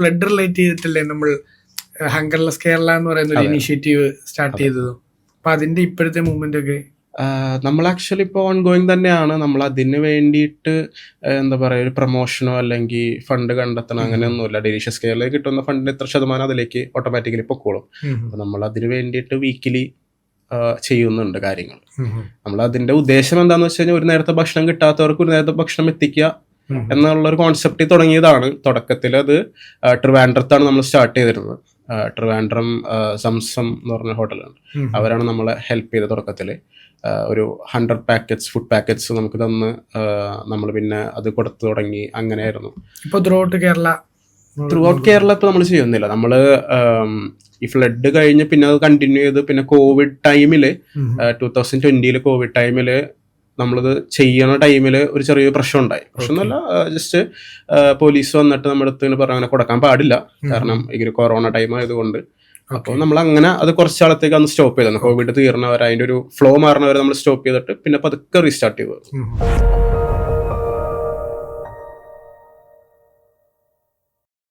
Flood relate ചെയ്തിട്ടല്ലേ നമ്മൾ ഹങ്കർലെസ് കേരള എന്ന് പറയുന്ന ഒരു ഇനിഷ്യേറ്റീവ് സ്റ്റാർട്ട് ചെയ്തത്. അപ്പൊ അതിന്റെ ഇപ്പോഴത്തെ മൂവ്മെന്റ് ഒക്കെ? നമ്മൾ ആക്ച്വലി ഇപ്പോൾ ഓൺ ഗോയിങ് തന്നെയാണ്. നമ്മൾ അതിന് വേണ്ടിയിട്ട് എന്താ പറയുക ഒരു പ്രൊമോഷനോ അല്ലെങ്കിൽ ഫണ്ട് കണ്ടെത്തണം അങ്ങനെയൊന്നുമില്ല. ഡെലീഷ്യസ് കെയറിൽ കിട്ടുന്ന ഫണ്ടിന് എത്ര ശതമാനം അതിലേക്ക് ഓട്ടോമാറ്റിക്കലി പൊക്കോളും. അപ്പോൾ നമ്മൾ അതിന് വേണ്ടിയിട്ട് വീക്കിലി ചെയ്യുന്നുണ്ട് കാര്യങ്ങൾ. നമ്മൾ അതിന്റെ ഉദ്ദേശം എന്താണെന്ന് വെച്ച് കഴിഞ്ഞാൽ ഒരു നേരത്തെ ഭക്ഷണം കിട്ടാത്തവർക്ക് ഒരു നേരത്തെ ഭക്ഷണം എത്തിക്കുക എന്നുള്ള ഒരു കോൺസെപ്റ്റ് തുടങ്ങിയതാണ്. തുടക്കത്തിൽ അത് ട്രിവാൻഡ്രത്താണ് നമ്മൾ സ്റ്റാർട്ട് ചെയ്തിരുന്നത്. ട്രിവാൻഡ്രം സംസം എന്ന് പറഞ്ഞ ഹോട്ടലാണ്. അവരാണ് നമ്മളെ ഹെൽപ്പ് ചെയ്തത് തുടക്കത്തിൽ ഒരു ഹൺഡ്രഡ് പാക്കറ്റ്സ് ഫുഡ് പാക്കറ്റ്സ് നമുക്ക് തന്ന് നമ്മൾ പിന്നെ അത് കൊടുത്തു തുടങ്ങി അങ്ങനെയായിരുന്നു. Throughout Kerala throughout Kerala ഇപ്പോൾ നമ്മൾ ചെയ്യുന്നില്ല. നമ്മൾ ഈ ഫ്ലഡ് കഴിഞ്ഞ് പിന്നെ അത് കണ്ടിന്യൂ ചെയ്ത് പിന്നെ കോവിഡ് ടൈമിൽ ടൂ തൗസൻഡ് ട്വന്റിയിൽ കോവിഡ് ടൈമിൽ നമ്മളിത് ചെയ്യണ ടൈമിൽ ഒരു ചെറിയ പ്രശ്നം ഉണ്ടായി പ്രശ്നം എന്നല്ല ജസ്റ്റ് പോലീസ് വന്നിട്ട് നമ്മുടെ അടുത്ത് പറഞ്ഞു അങ്ങനെ കൊടുക്കാൻ പാടില്ല. കാരണം ഇങ്ങനെ കൊറോണ ടൈം ആയതുകൊണ്ട്. അപ്പോൾ നമ്മൾ അങ്ങനെ അത് കുറച്ച് കാലത്തേക്ക് അന്ന് സ്റ്റോപ്പ് ചെയ്തു. കോവിഡ് തീർന്നവർ അതിന്റെ ഒരു ഫ്ലോ മാറുന്നവരെ നമ്മൾ സ്റ്റോപ്പ് ചെയ്തിട്ട് പിന്നെ പതുക്കെ റീസ്റ്റാർട്ട് ചെയ്തു.